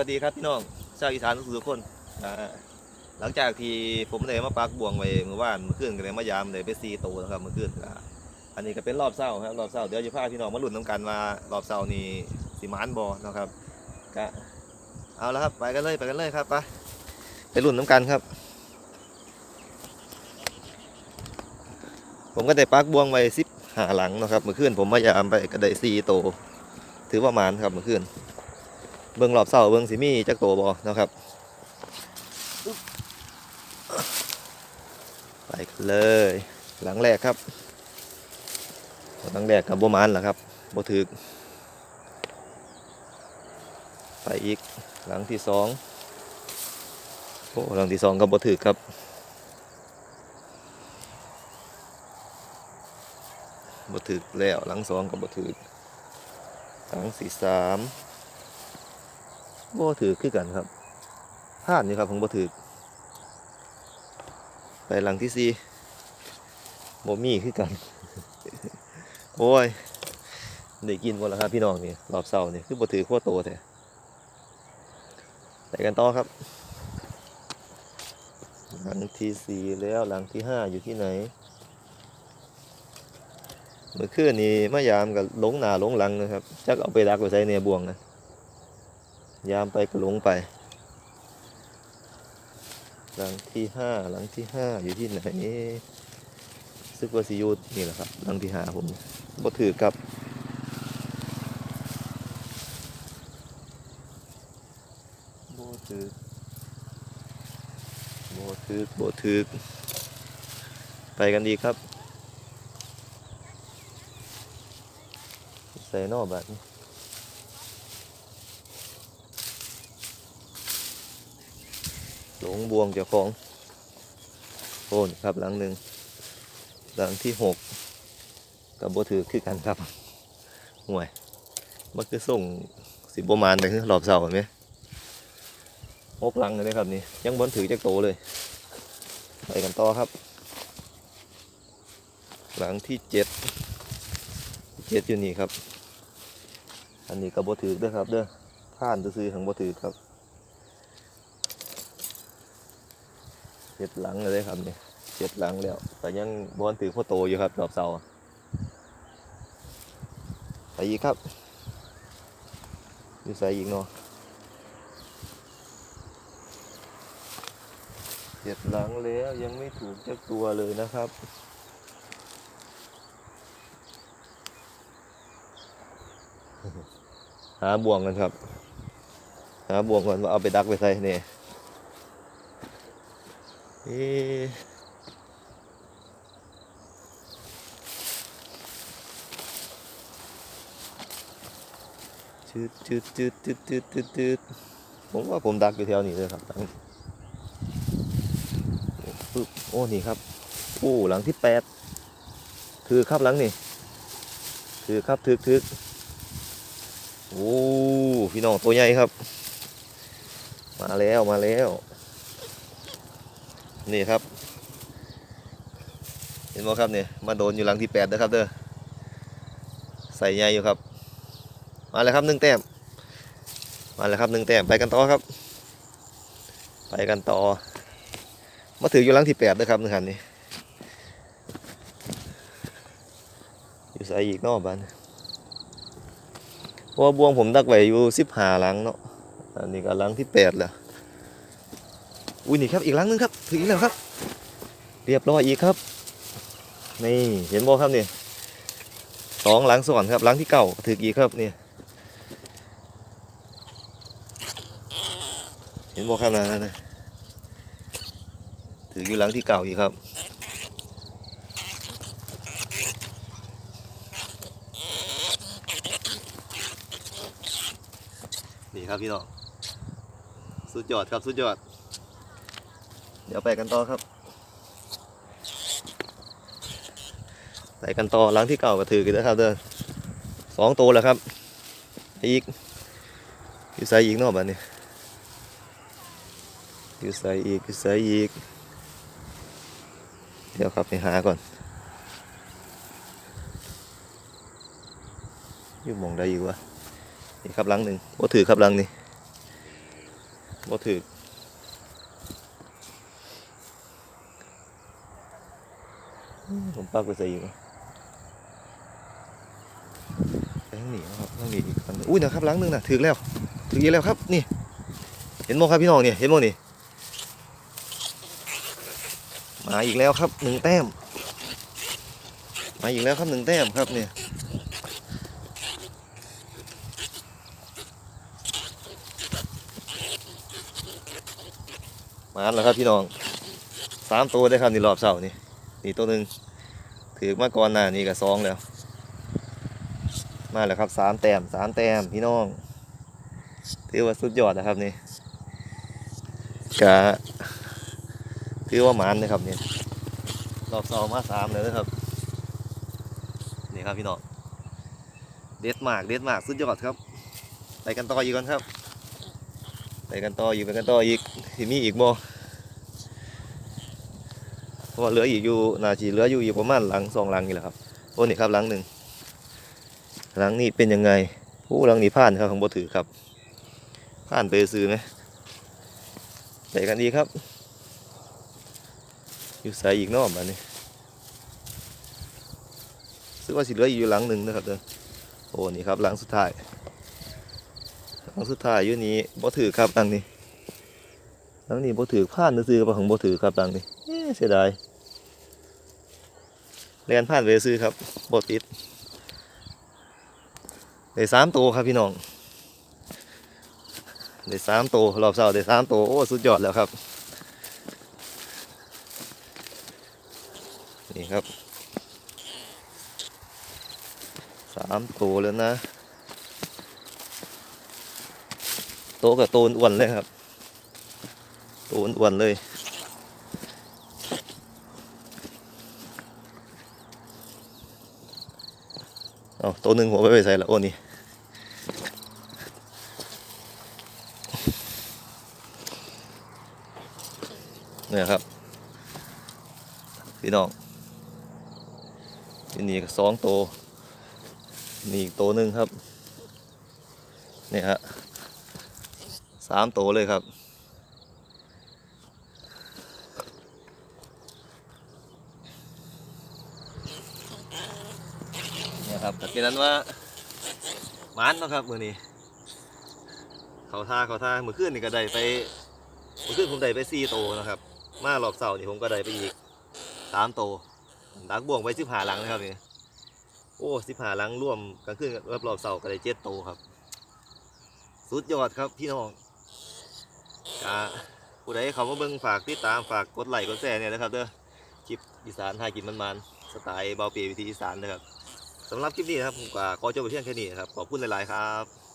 วัสดีครับพี่น้องชาวอีสานทุกคนหลังจากที่ผมได้มาปักบ่วงไว้เมื่อวานเมื่อคืนก็เลยมายามเลยไปซีโตนะครับเมื่อคืนอันนี้ก็เป็นรอบเช้าครับรอบเช้าเดี๋ยวจะพาพี่น้องมาลุ้นน้ำกันว่ารอบเช้านี่สิมานบอนะครับก็เอาและครับไปกันเลยไปกันเลยครับไปไปลุ้นน้ำกันครับ ผมก็ได้ปักบ่วงไว้สิบหาหลังนะครับเมื่อคืนผมมายามไปก็ได้ซีโต ถือว่ามานครับเมื่อคืน เบิ่งรอบเสาเบิ่งสิมีจักโตบ่นะครับไปเลย หลังแรกครับ หลังแรกกับโบมานล่ะครับโบถึก ไปอีกหลังที่สองโอ้หลังที่สองก็บ่ถึกครับบถึกแล้วหลังสองก็บ่ถึกหลังที่สาม บ่ถือคือกันครับพลาดนี่ครับผมบ่ถือไปหลังที่สี่บ่มีคือกัน โอ้ยได้กินหมดแล้วครับพี่น้องนี่รอบเสาร์นี่คือบ่ถือขั้วโตแท้ไปกันต่อครับ หลังที่สี่แล้วหลังที่ห้าอยู่ที่ไหนเมื่อคืนนี้มายามกับหลงหนาหลงหลังนะครับจักเอาไปดักไว้ใส่ในบ่วงนะ ยามไปก็หลงไป หลังที่ห้าหลังที่ห้าอยู่ที่ไหนซึกว่าสิยูนี่แหละครับ หลังที่ห้าผมบ่ถือกับบ่ถือบ่ถือบ่ถือไปกันดีครับ ใส่นอกแบบนี้ หล งบวงเจ้าของโอนครับหลังหนึ่งหลังที่หกกับโบถือคือกันครับห่วยมันคือส่งสิบประมาณไปคือรอบเสาเห็นไหมหกหลังเลยครับนี่ยังบนถือจากโตเลยไปกันต่อครับ หลังที่เจ็ดเจ็ดอยู่นี่ครับ อันนี้กับโบถือด้อครับเด้อผ่านซื้อของโบถือครับ เจ็ดหลังเลยครับเนี่ยเจ็ดหลังแล้ว แต่ยังบอลถือพ่อโตอยู่ครับรอบเสาร์ไปอีกครับอยู่ใส่อีกเนาะเจ็ดหลังแล้วยังไม่ถูกจักตัวเลยนะครับหาบ่วงกันครับ หาบ่วงก่อนว่าเอาไปดักไปใส่เนี่ย เอจืดจืดจืดจืดจืดจืดจืดผมว่าผมดักอยู่แถวนี้เลยครับปึ๊บโอ้นี่ครับโอ้หลังที่แปดถือครับหลังนี่ถือครับถือถือโอ้พี่น้องตัวใหญ่ครับ มาแล้วมาแล้ว นี่ครับ เห็นไหมครับเนี่ยมาโดนอยู่หลังที่แปดนะครับเด้อใส่ใหญ่อยู่ครับ มาเลยครับหนึ่งแต้มมาเลยครับหนึ่งแต้มไปกันต่อครับ ไปกันต่อ มาถืออยู่หลังที่แปดนะครับหนึ่งคันนี้อยู่ใส่อีกนอกบ้านเพราะว่าบวงผมดักไว้อยู่สิบห้าหลังเนาะอันนี้ก็หลังที่แปดแล้ว อุ้ยนี่ครับอีกหลังหนึงครับถึงอีกแล้วครับ เรียบร้อยอีกครับ นี่เห็นบ่ครับนี่สองหลังส่วนครับหลังที่เก่าถึงอีกครับนี่เห็นบ่ครับนะนะถืออยู่หลังที่เก่าอีกครับนี่ครับพี่น้องสุดยอดครับสุดยอด เดี๋ยวไปกันต่อครับไปกันต่อหลังที่เก่าก็ถือกันนะครับเด้อสองตัวแล้วครับอีกอยู่ใส่อีกเนอกบ้านนี้อยู่ใส่อีกอยู่ใส่อีก เดี๋ยวครับไปหาก่อนอยู่มองได้อยู่วะนี่ครับลังหนึ่งโอ้ถือครับลังนี่บ่ถืออืม ผมปักไปใส่อยู่ไปทางนี้นะครับทางนี้อีกคันหนึ่งอุ้ยนะครับหลังหนึงนะถือแล้วถืออีกแล้วครับ นี่ เห็นโมครับพี่น้องเนี่ย เห็นโมนี่ มาอีกแล้วครับหนึ่งแต้ม มาอีกแล้วครับหนึ่งแต้มครับเนี่ยมาแล้วครับพี่น้องสามตัวได้ครับนี่รอบเสาร์นี่นี่ตัวหนึ่ง ถือมาก่อนหน้านี่กับสองแล้ว มาแล้วครับสามแต้มสามแต้มพี่น้อง ถือว่าสุดยอดนะครับนี่กะถือว่าหมานนะครับนี่รอบสาร์มาสามเลยนะครับ นี่ครับพี่น้อง เด็ดมากเด็ดมากสุดยอดครับ ไปกันต่ออีกก่อนครับ ไปกันต่ออีกไปกันต่ออีกที่มีอีกบ่ ราะว่าเหลืออีกอยู่นาทีเหลืออยู่อีกประมาณหลังสองหลังนี่แหละครับโอ้นี่ครับหลังหนึ่งหลังนี้เป็นยังไงโอ้หลังนี้ผ่านครับของบ่ถือครับผ่านไปซื้อไหมไปกันดีครับ อยู่ใส่อีกนอกอันนี้ซึ่งว่าสิเหลืออยู่หลังหนึ่งนะครับเด้อโอ้นี่ครับหลังสุดท้ายหลังสุดท้ายอยู่นี้บ่ถือครับหลังนี้หลังนี้บ่ถือผ่านซื้อๆกับของบ่ถือครับหลังนี้เสียดาย เรียนผ่านไปซื้อครับบ่ติดได้สามตัวครับพี่น้องได้สามตัวรอบเสาร์ได้สามตัวโอ้สุดยอดแล้วครับ นี่ครับสามตัวแล้วนะโตกับโตนอ้วนเลยครับ โตนอ้วนเลย เอาตัวหนึ่งหัวไปไปใส่ละโอ้นี่เนี่ยครับ พี่น้องที่นี่สองตัวนี่อีกตัวหนึ่งครับ เนี่ยฮะสามตัวเลยครับเนี่ย ครับแต่เป็นนั้นว่ามันเนาะครับมือนี้ เขาท่าเขาท่ามือขึ้นนี่ก็ได้ไปมือขึ้นผมได้ไปสี่ตัวนะครับ มารอบเสาร์นี่ผมก็ได้ไปอีกสามตัวดักบ่วงไปสิบหาหลังนะครับนี่โอ้สิบหาหลังร่วมกันขึ้นกับรอบเสาร์ก็ได้เจ็ดโตครับ สุดยอดครับพี่น้องกะผู้ใดเขามาเบิ่งฝากติดตามฝากกดไลค์กดแชร์เนี่ยนะครับเด้อคลิปอีสานไทยกินมันๆสไตล์เบาเปียวิธีอีสานนะครับ สำหรับคลิปนี้นะครับผมก็ขอจบไปเพียงแค่นี้นะครับขอบคุณหลาย ๆ ครับ